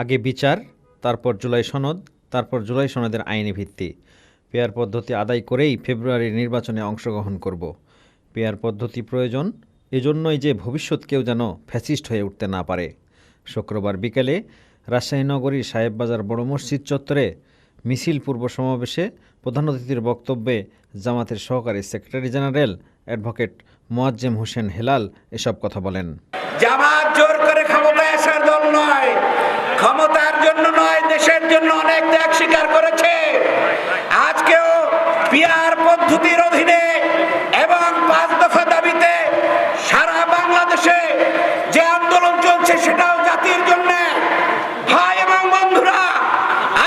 আগে বিচার, তারপর জুলাই সনদ, তারপর জুলাই সনদের আইনি ভিত্তি। পেয়ার পদ্ধতি আদায় করেই ফেব্রুয়ারির নির্বাচনে অংশগ্রহণ করব। পেয়ার পদ্ধতি প্রয়োজন, এজন্যই যে ভবিষ্যৎ কেউ যেন ফ্যাসিস্ট হয়ে উঠতে না পারে। শুক্রবার বিকেলে রাজশাহী নগরীর সাহেববাজার বড় মসজিদ চত্বরে মিছিল পূর্ব সমাবেশে প্রধান অতিথির বক্তব্যে জামাতের সহকারী secretary general advocate Moazzem Hossain Helal এসব কথা বলেন। জামাত জোর করে ক্ষমতায় আসার দল নয় ক্ষমতার জন্য নয় দেশের জন্য অনেক ত্যাগ স্বীকার করেছে আজকেও পিয়ার পদ্ধতির অধীনে এবং পাঁচ দফা দাবিতে সারা বাংলাদেশে যে আন্দোলন চলছে সেটাও জাতির জন্য হয় এবং বন্ধুরা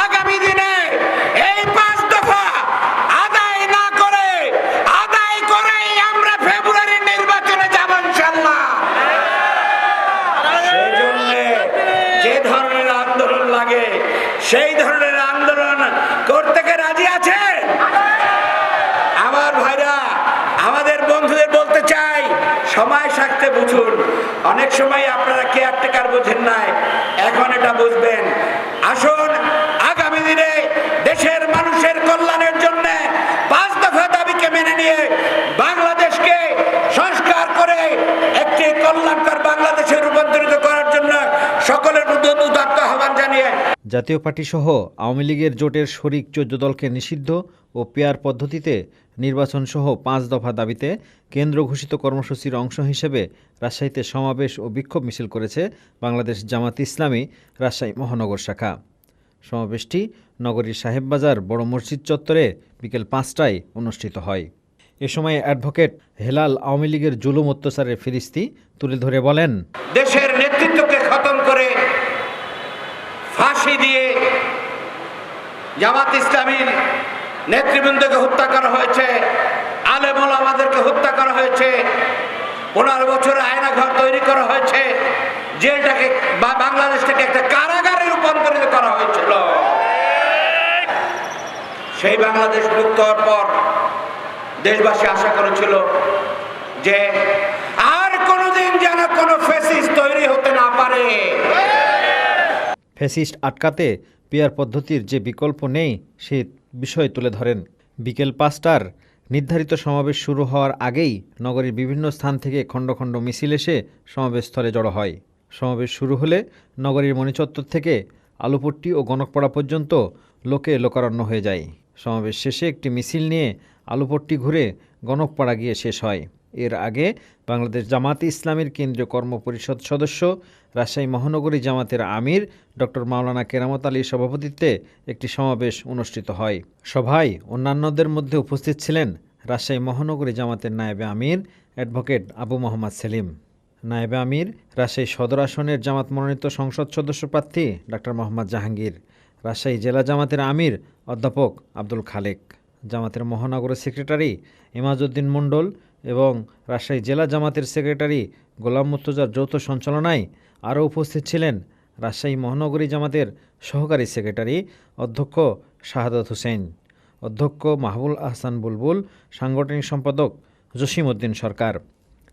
আগামী দিনে এই পাঁচ দফা আদায় না করে আদায় করেই আমরা ফেব্রুয়ারির নির্বাচনে যাব ইনশাল্লাহ সেই জন্যে যে ধরনের আন্দোলন লাগে সেই ধরনের আন্দোলন করতে রাজি আছে? আমার ভাইরা, আমাদের বন্ধুদের বলতে চাই, সময় সাক্ষে বুঝুন। অনেক সময় আপনারা কেয়ারটেকার বোঝেন নাই। জাতীয় পার্টিসহ আওয়ামী লীগের জোটের শরিক চোদ্দ দলকে নিষিদ্ধ ও পেয়ার পদ্ধতিতে নির্বাচনসহ পাঁচ দফা দাবিতে কেন্দ্র ঘোষিত কর্মসূচির অংশ হিসেবে রাজশাহীতে সমাবেশ ও বিক্ষোভ মিছিল করেছে বাংলাদেশ জামাত ইসলামী রাজশাহী মহানগর শাখা। সমাবেশটি নগরীর সাহেববাজার বড় মসজিদ চত্বরে বিকেল পাঁচটায় অনুষ্ঠিত হয়। এ সময় অ্যাডভোকেট হেলাল আওয়ামী লীগের জুলুম অত্যাচারের ফিরিস্তি তুলে ধরে বলেন ফাঁসি দিয়ে জামাত ইসলামীর নেতৃবৃন্দকে হত্যা করা হয়েছে, আলেমুল আমাদেরকে হত্যা করা হয়েছে, পনেরো বছরে আয়না ঘর তৈরি করা হয়েছে, জেলটাকে বাংলাদেশটাকে একটা কারাগারে রূপান্তরিত করা হয়েছিল। সেই বাংলাদেশ মুক্ত হওয়ার পর দেশবাসী আশা করেছিল যে আর কোনোদিন যেন কোনো ফেসিস তৈরি হতে না পারে। ফ্যাসিস্ট আটকাতে পেয়ার পদ্ধতির যে বিকল্প নেই, সে বিষয় তুলে ধরেন। বিকেল পাঁচটার নির্ধারিত সমাবেশ শুরু হওয়ার আগেই নগরীর বিভিন্ন স্থান থেকে খণ্ড খণ্ড মিছিল এসে সমাবেশস্থলে জড়ো হয়। সমাবেশ শুরু হলে নগরীর মণিচত্বর থেকে আলুপট্টি ও গণকপাড়া পর্যন্ত লোকে লোকারণ্য হয়ে যায়। সমাবেশ শেষে একটি মিছিল নিয়ে আলুপট্টি ঘুরে গণকপাড়া গিয়ে শেষ হয়। এর আগে বাংলাদেশ জামাতে ইসলামের কেন্দ্রীয় কর্মপরিষদ সদস্য, রাজশাহী মহানগরী জামাতের আমির ডক্টর মাওলানা কেরামত আলীর সভাপতিত্বে একটি সমাবেশ অনুষ্ঠিত হয়। সভায় অন্যান্যদের মধ্যে উপস্থিত ছিলেন রাজশাহী মহানগরী জামাতের নায়েবে আমির অ্যাডভোকেট আবু মোহাম্মদ সেলিম। নায়েবে আমির রাজশাহী সদর আসনের জামাত মনোনীত সংসদ সদস্য প্রার্থী ডক্টর মোহাম্মদ জাহাঙ্গীর, রাজশাহী জেলা জামাতের আমির অধ্যাপক আব্দুল খালেক, জামাতের মহানগর সেক্রেটারি ইমাজউদ্দিন মণ্ডল এবং রাজশাহী জেলা জামাতের সেক্রেটারি গোলাম মুর্তজার যৌথ সঞ্চালনায় আরও উপস্থিত ছিলেন রাজশাহী মহানগরী জামাতের সহকারী সেক্রেটারি অধ্যক্ষ শাহাদত হোসেন, অধ্যক্ষ মাহবুল আহসান বুলবুল, সাংগঠনিক সম্পাদক জসিম উদ্দিন সরকার,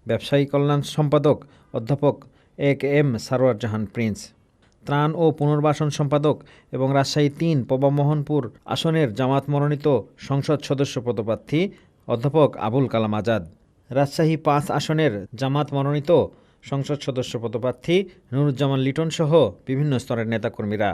ব্যবসায়ী কল্যাণ সম্পাদক অধ্যাপক A K M Sarwar Jahan Prince, ত্রাণ ও পুনর্বাসন সম্পাদক এবং রাজশাহী তিন পবামোহনপুর আসনের জামাত মনোনীত সংসদ সদস্য পদপ্রার্থী অধ্যাপক আবুল কালাম আজাদ। রাজশাহী পাঁচ আসনের জামাত মনোনীত সংসদ সদস্য পদপ্রার্থী নুরুজ্জামান লিটন সহ বিভিন্ন স্তরের নেতাকর্মীরা।